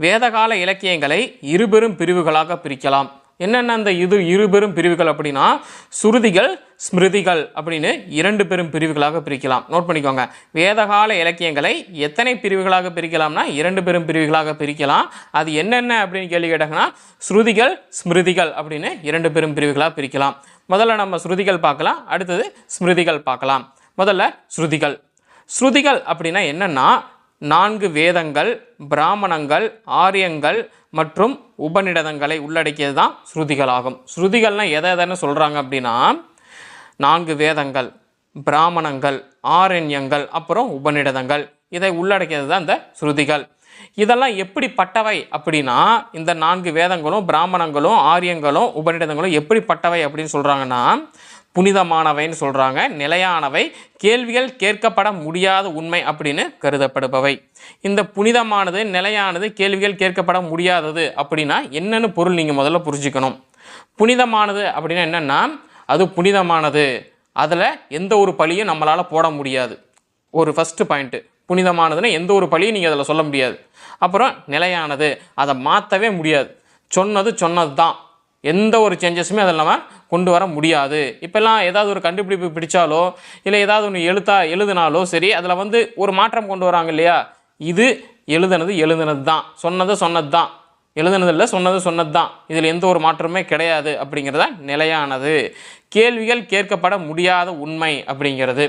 வேதகால இலக்கியங்களை இருபெரும் பிரிவுகளாக பிரிக்கலாம். என்னென்ன அந்த இது இருபெரும் பிரிவுகள் அப்படின்னா சுருதிகள் ஸ்மிருதிகள் அப்படின்னு இரண்டு பெரும் பிரிவுகளாக பிரிக்கலாம். நோட் பண்ணிக்கோங்க. வேதகால இலக்கியங்களை எத்தனை பிரிவுகளாக பிரிக்கலாம்னா இரண்டு பெரும் பிரிவுகளாக பிரிக்கலாம். அது என்னென்ன அப்படின்னு கேள்வி கேட்டாங்கன்னா ஸ்ருதிகள் ஸ்மிருதிகள் அப்படின்னு இரண்டு பெரும் பிரிவுகளாக பிரிக்கலாம். முதல்ல நம்ம ஸ்ருதிகள் பார்க்கலாம். அடுத்தது ஸ்மிருதிகள் பார்க்கலாம். முதல்ல ஸ்ருதிகள் ஸ்ருதிகள் அப்படின்னா என்னென்னா நான்கு வேதங்கள் பிராமணங்கள் ஆரியங்கள் மற்றும் உபநிடதங்களை உள்ளடக்கியது தான் ஸ்ருதிகளாகும். ஸ்ருதிகள்னால் எதை எதைன்னு சொல்கிறாங்க அப்படின்னா நான்கு வேதங்கள் பிராமணங்கள் ஆரண்யங்கள் அப்புறம் உபநிடதங்கள். இதை உள்ளடக்கியது தான் இந்த ஸ்ருதிகள். இதெல்லாம் எப்படிப்பட்டவை அப்படின்னா இந்த நான்கு வேதங்களும் பிராமணங்களும் ஆரியங்களும் உபநிடதங்களும் எப்படிப்பட்டவை அப்படின்னு சொல்கிறாங்கன்னா புனிதமானவைன்னு சொல்கிறாங்க நிலையானவை கேள்விகள் கேட்கப்பட முடியாத உண்மை அப்படின்னு கருதப்படுபவை. இந்த புனிதமானது நிலையானது கேள்விகள் கேட்கப்பட முடியாதது அப்படின்னா என்னென்னு பொருள் நீங்கள் முதல்ல புரிஞ்சுக்கணும். புனிதமானது அப்படின்னா என்னென்னா அது புனிதமானது. அதில் எந்த ஒரு பழியும் நம்மளால் போட முடியாது. ஒரு ஃபஸ்ட்டு பாயிண்ட்டு புனிதமானதுன்னா எந்த ஒரு பழியும் நீங்கள் அதில் சொல்ல முடியாது. அப்புறம் நிலையானது அதை மாற்றவே முடியாது. சொன்னது சொன்னது தான் எந்த ஒரு சேஞ்சஸுமே அதில் நம்ம கொண்டு வர முடியாது. இப்போல்லாம் ஏதாவது ஒரு கண்டுபிடிப்பு பிடிச்சாலோ இல்லை ஏதாவது ஒன்று எழுத்தா எழுதினாலோ சரி அதில் வந்து ஒரு மாற்றம் கொண்டு வராங்க இல்லையா? இது எழுதுனது எழுதுனது தான் சொன்னது சொன்னது தான் எழுதுனதில்ல இல்லை சொன்னது சொன்னது தான் இதில் எந்த ஒரு மாற்றமே கிடையாது அப்படிங்கிறத நிலையானது. கேள்விகள் கேட்கப்பட முடியாத உண்மை அப்படிங்கிறது.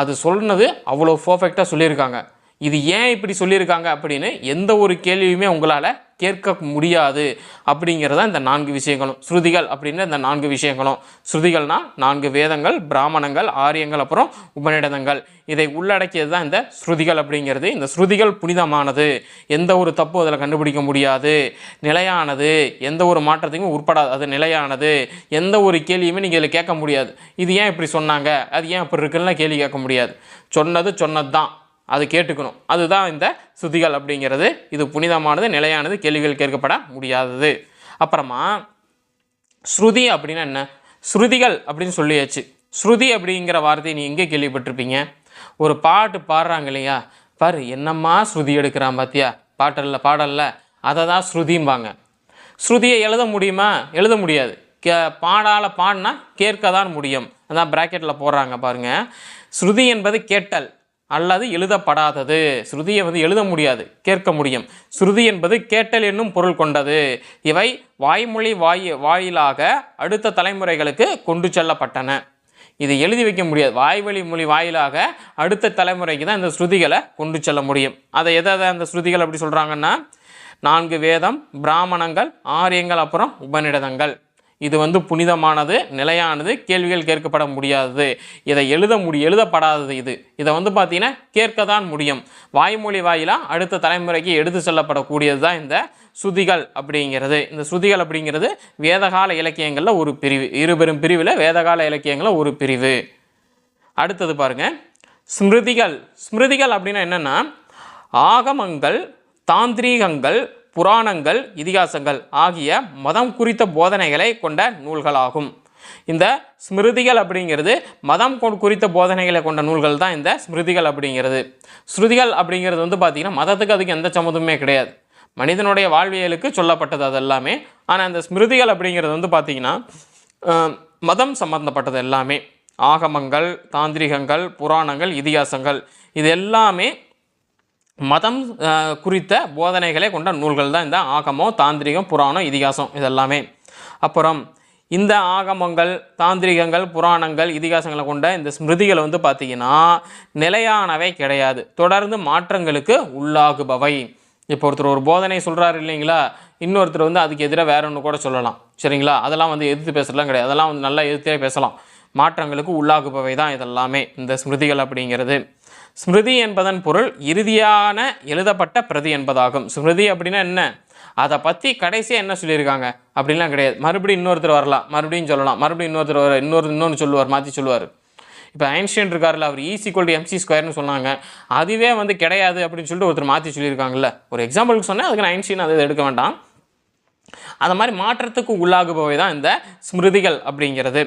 அது சொன்னது அவ்வளோ பர்ஃபெக்டாக சொல்லியிருக்காங்க. இது ஏன் இப்படி சொல்லியிருக்காங்க அப்படின்னு எந்த ஒரு கேள்வியுமே உங்களால் கேட்க முடியாது அப்படிங்கிறத இந்த நான்கு விஷயங்களும். ஸ்ருதிகள் அப்படின்னு இந்த நான்கு விஷயங்களும். ஸ்ருதிகள்னால் நான்கு வேதங்கள் பிராமணங்கள் ஆரியங்கள் அப்புறம் உபநிடதங்கள். இதை உள்ளடக்கியது தான் இந்த ஸ்ருதிகள் அப்படிங்கிறது. இந்த ஸ்ருதிகள் புனிதமானது. எந்த ஒரு தப்பும் அதில் கண்டுபிடிக்க முடியாது. நிலையானது. எந்த ஒரு மாற்றத்தையும் உட்படாது. அது நிலையானது. எந்த ஒரு கேள்வியுமே நீங்கள் இதில் கேட்க முடியாது. இது ஏன் இப்படி சொன்னாங்க? அது ஏன் இப்படி இருக்குன்னா கேள்வி கேட்க முடியாது. சொன்னது சொன்னது தான் அது கேட்டுக்கணும். அதுதான் இந்த ஸ்ருதிகள் அப்படிங்கிறது. இது புனிதமானது நிலையானது கேள்விகள் கேட்கப்பட முடியாதது. அப்புறமா ஸ்ருதி அப்படின்னா என்ன? ஸ்ருதிகள் அப்படின்னு சொல்லியாச்சு. ஸ்ருதி அப்படிங்கிற வார்த்தையை நீ எங்கே கேள்விப்பட்டிருப்பீங்க? ஒரு பாட்டு பாடுறாங்க இல்லையா? பாரு என்னம்மா ஸ்ருதி எடுக்கிறான் பாத்தியா? பாட்டல்ல பாடல்ல. அதை தான் ஸ்ருதிம்பாங்க. ஸ்ருதியை எழுத முடியுமா? எழுத முடியாது. கே பாடால் பாடினா கேட்க தான் முடியும். அதான் ப்ராக்கெட்டில் போடுறாங்க பாருங்கள் ஸ்ருதி என்பது கேட்டல். அல்லது எழுதப்படாதது. ஸ்ருதியை வந்து எழுத முடியாது கேட்க முடியும். ஸ்ருதி என்பது கேட்டல் என்னும் பொருள் கொண்டது. இவை வாய்மொழி வாய் வாயிலாக அடுத்த தலைமுறைகளுக்கு கொண்டு செல்லப்பட்டன. இது எழுதி வைக்க முடியாது. வாய்வழி மொழி வாயிலாக அடுத்த தலைமுறைக்கு தான் இந்த ஸ்ருதிகளை கொண்டு செல்ல முடியும். அதை எதை எதை அந்த ஸ்ருதிகள் அப்படி சொல்கிறாங்கன்னா நான்கு வேதம் பிராமணங்கள் ஆரியங்கள் அப்புறம் உபநிடதங்கள். இது வந்து புனிதமானது நிலையானது கேள்விகள் கேட்கப்பட முடியாதது. இதை எழுத முடி எழுதப்படாதது இது. இதை வந்து பார்த்தீங்கன்னா கேட்க தான் முடியும். வாய்மொழி வாயிலாக அடுத்த தலைமுறைக்கு எடுத்து செல்லப்படக்கூடியது தான் இந்த சுதிகள் அப்படிங்கிறது. இந்த சுதிகள் அப்படிங்கிறது வேதகால இலக்கியங்களில் ஒரு பிரிவு. இருபெரும் பிரிவில் வேதகால இலக்கியங்களில் ஒரு பிரிவு. அடுத்தது பாருங்க. ஸ்மிருதிகள். ஸ்மிருதிகள் அப்படின்னா என்னென்னா ஆகமங்கள் தாந்திரீகங்கள் புராணங்கள் இதிகாசங்கள் ஆகிய மதம் குறித்த போதனைகளை கொண்ட நூல்களாகும். இந்த ஸ்மிருதிகள் அப்படிங்கிறது மதம் குறித்த போதனைகளை கொண்ட நூல்கள் தான் இந்த ஸ்மிருதிகள் அப்படிங்கிறது. ஸ்ருதிகள் அப்படிங்கிறது வந்து பார்த்திங்கன்னா மதத்துக்கு அதுக்கு எந்த சம்மந்தமே கிடையாது. மனிதனுடைய வாழ்வியலுக்கு சொல்லப்பட்டது அது எல்லாமே ஆனால் இந்த ஸ்மிருதிகள் அப்படிங்கிறது வந்து பார்த்திங்கன்னா மதம் சம்பந்தப்பட்டது எல்லாமே. ஆகமங்கள் தாந்திரிகங்கள் புராணங்கள் இதிகாசங்கள் இது எல்லாமே மதம் குறித்த போதனைகளை கொண்ட நூல்கள் தான் இந்த ஆகமம் தாந்திரிகம் புராணம் இதிகாசம் இதெல்லாமே. அப்புறம் இந்த ஆகமங்கள் தாந்திரிகங்கள் புராணங்கள் இதிகாசங்களை கொண்ட இந்த ஸ்மிருதிகளை வந்து பார்த்திங்கன்னா நிலையானவை கிடையாது. தொடர்ந்து மாற்றங்களுக்கு உள்ளாகுபவை. இப்போ ஒருத்தர் ஒரு போதனை சொல்கிறாரு இல்லைங்களா? இன்னொருத்தர் வந்து அதுக்கு எதிராக வேற ஒன்று கூட சொல்லலாம். சரிங்களா? அதெல்லாம் வந்து எதிர்த்து பேசுகிறலாம் கிடையாது. அதெல்லாம் வந்து நல்லா எதிர்த்தே பேசலாம். மாற்றங்களுக்கு உள்ளாகுபவை தான் இதெல்லாமே இந்த ஸ்மிருதிகள் அப்படிங்கிறது. ஸ்மிருதி என்பதன் பொருள் இறுதியான எழுதப்பட்ட பிரதி என்பதாகும். ஸ்மிருதி அப்படின்னா என்ன? அதை பற்றி கடைசியாக என்ன சொல்லியிருக்காங்க? அப்படின்லாம் கிடையாது. மறுபடியும் இன்னொருத்தர் வரலாம். மறுபடியும் சொல்லலாம். மறுபடியும் இன்னொருத்தர் வர இன்னொரு இன்னொன்று சொல்லுவார் மாற்றி சொல்லுவார். இப்போ ஐன்ஸ்டைன் இருக்கார்ல அவர் is equal to M C ஸ்கொயர்னு சொன்னாங்க. அதுவே வந்து கிடையாது அப்படின்னு சொல்லிட்டு ஒருத்தர் மாற்றி சொல்லியிருக்காங்கல்ல. ஒரு எக்ஸாம்பிளுக்கு சொன்னேன் அதுக்கு நான் ஐன்ஸ்டைன் அதை எடுக்க வேண்டாம். அந்த மாதிரி மாற்றத்துக்கு உள்ளாகுபவை தான் இந்த ஸ்மிருதிகள் அப்படிங்கிறது.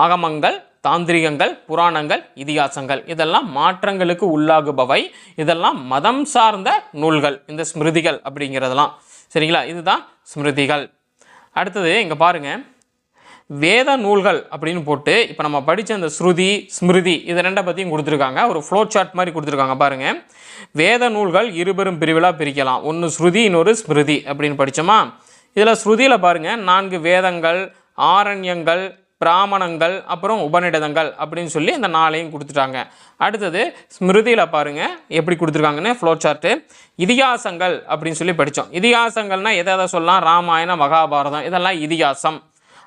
ஆகமங்கள் தாந்திரிகங்கள் புராணங்கள் இதிகாசங்கள். இதெல்லாம் மாற்றங்களுக்கு உள்ளாகுபவை. இதெல்லாம் மதம் சார்ந்த நூல்கள். இந்த ஸ்மிருதிகள் அப்படிங்கிறதெல்லாம். சரிங்களா? இதுதான் ஸ்மிருதிகள். அடுத்தது இங்கே பாருங்கள் வேத நூல்கள் அப்படின்னு போட்டு இப்போ நம்ம படித்த அந்த ஸ்ருதி ஸ்மிருதி இது ரெண்டை பற்றியும் கொடுத்துருக்காங்க. ஒரு ஃப்ளோ சார்ட் மாதிரி கொடுத்துருக்காங்க. பாருங்கள் வேத நூல்கள் இருபெரும் பிரிவிலாக பிரிக்கலாம். ஒன்று ஸ்ருதி இன்னொரு ஸ்மிருதி அப்படின்னு படித்தோமா இதில் ஸ்ருதியில் பாருங்கள் நான்கு வேதங்கள் ஆரண்யங்கள் பிராமணங்கள் அப்புறம் உபநிடதங்கள் அப்படின்னு சொல்லி இந்த நாளையும் கொடுத்துட்டாங்க. அடுத்தது ஸ்மிருதியில் பாருங்கள் எப்படி கொடுத்துருக்காங்கன்னு ஃப்ளோ சார்ட்டு இதிகாசங்கள் அப்படின்னு சொல்லி படித்தோம் இதிகாசங்கள்னால் எதை எதை சொல்லலாம்? ராமாயணம் மகாபாரதம் இதெல்லாம் இதிகாசம்.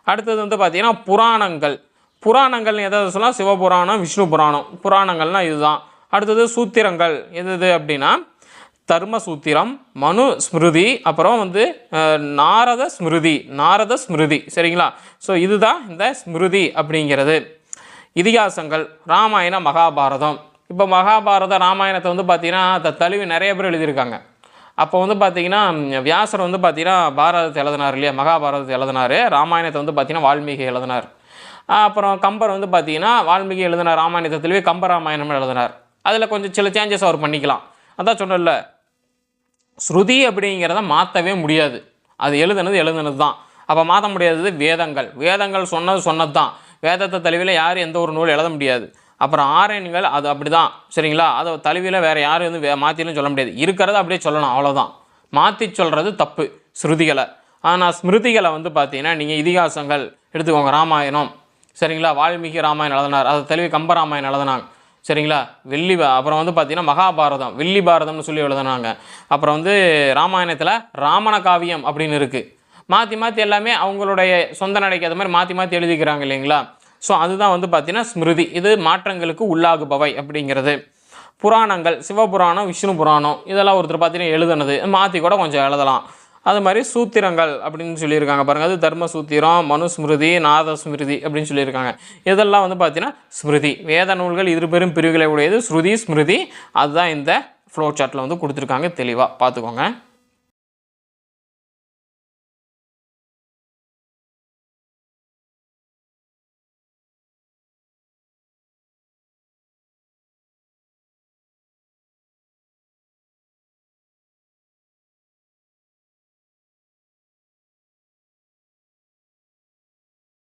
அடுத்தது வந்து பார்த்திங்கன்னா புராணங்கள். புராணங்கள்னு எதை எதை சொல்லலாம்? சிவபுராணம் விஷ்ணு புராணம் புராணங்கள்னால் இதுதான். அடுத்தது சூத்திரங்கள். எது எது அப்படின்னா தர்மசூத்திரம் மனு ஸ்மிருதி அப்புறம் வந்து நாரத ஸ்மிருதி நாரத ஸ்மிருதி சரிங்களா? ஸோ இதுதான் இந்த ஸ்மிருதி அப்படிங்கிறது. இதிகாசங்கள் ராமாயண மகாபாரதம். இப்போ மகாபாரத ராமாயணத்தை வந்து பார்த்திங்கன்னா த தழுவி நிறைய பேர் எழுதியிருக்காங்க. அப்போ வந்து பார்த்தீங்கன்னா வியாசர் வந்து பார்த்திங்கன்னா பாரதத்தை எழுதினார் இல்லையா? மகாபாரதத்தை எழுதினார். ராமாயணத்தை வந்து பார்த்தீங்கன்னா வால்மீகி எழுதினார். அப்புறம் கம்பர் வந்து பார்த்தீங்கன்னா வால்மீகி எழுதின ராமாயணத்தை தழுவி கம்ப ராமாயணம் எழுதினார். அதில் கொஞ்சம் சில சேஞ்சஸ் அவர் பண்ணிக்கலாம். அதான் சொன்னல ஸ்ருதி அப்படிங்கிறத மாற்றவே முடியாது. அது எழுதுனது எழுதுனது தான் அப்போ மாற்ற முடியாதது வேதங்கள். வேதங்கள் சொன்னது சொன்னது தான் வேதத்தை தழுவியில் யாரும் எந்த ஒரு நூல் எழுத முடியாது. அப்புறம் ஆரண்யங்கள் அது அப்படி தான் சரிங்களா? அதை தழுவியில் வேறு யாரும் வந்து வே மாற்றிலும் சொல்ல முடியாது. இருக்கிறத அப்படியே சொல்லணும். அவ்வளோதான் மாற்றி சொல்கிறது தப்பு ஸ்ருதிகளை. ஆனால் ஸ்மிருதிகளை வந்து பார்த்தீங்கன்னா நீங்கள் இதிகாசங்கள் எடுத்துக்கோங்க. ராமாயணம். சரிங்களா? வால்மீகி ராமாயணம் எழுதினார். அதை தழுவி கம்பராமாயணம் எழுதினாங்க. சரிங்களா? வெள்ளி அப்புறம் வந்து பார்த்தீங்கன்னா மகாபாரதம் வெள்ளி பாரதம்னு சொல்லி எழுதுனாங்க. அப்புறம் வந்து ராமாயணத்தில் ராமண காவியம் அப்படின்னு இருக்குது மாற்றி மாற்றி எல்லாமே அவங்களுடைய சொந்த நடைக்கு அது மாதிரி மாற்றி மாற்றி எழுதிக்கிறாங்க இல்லைங்களா? ஸோ அதுதான் வந்து பார்த்தீங்கன்னா ஸ்மிருதி. இது மாற்றங்களுக்கு உள்ளாகுபவை அப்படிங்கிறது. புராணங்கள் சிவபுராணம் விஷ்ணு புராணம் இதெல்லாம் ஒருத்தர் பார்த்தீங்கன்னா எழுதுனது. மாற்றி கூட கொஞ்சம் எழுதலாம். அது மாதிரி சூத்திரங்கள் அப்படின்னு சொல்லியிருக்காங்க பாருங்கள் அது தர்ம சூத்திரம் மனுஸ்மிருதி நாத ஸ்மிருதி அப்படின்னு சொல்லியிருக்காங்க. இதெல்லாம் வந்து பார்த்தீங்கன்னா ஸ்மிருதி. வேத நூல்கள் இரு பெரும் பிரிவுகளை உடையது ஸ்ருதி ஸ்மிருதி. அதுதான் இந்த ஃப்ளோ சார்ட்டில் வந்து கொடுத்துருக்காங்க தெளிவாக பார்த்துக்கோங்க.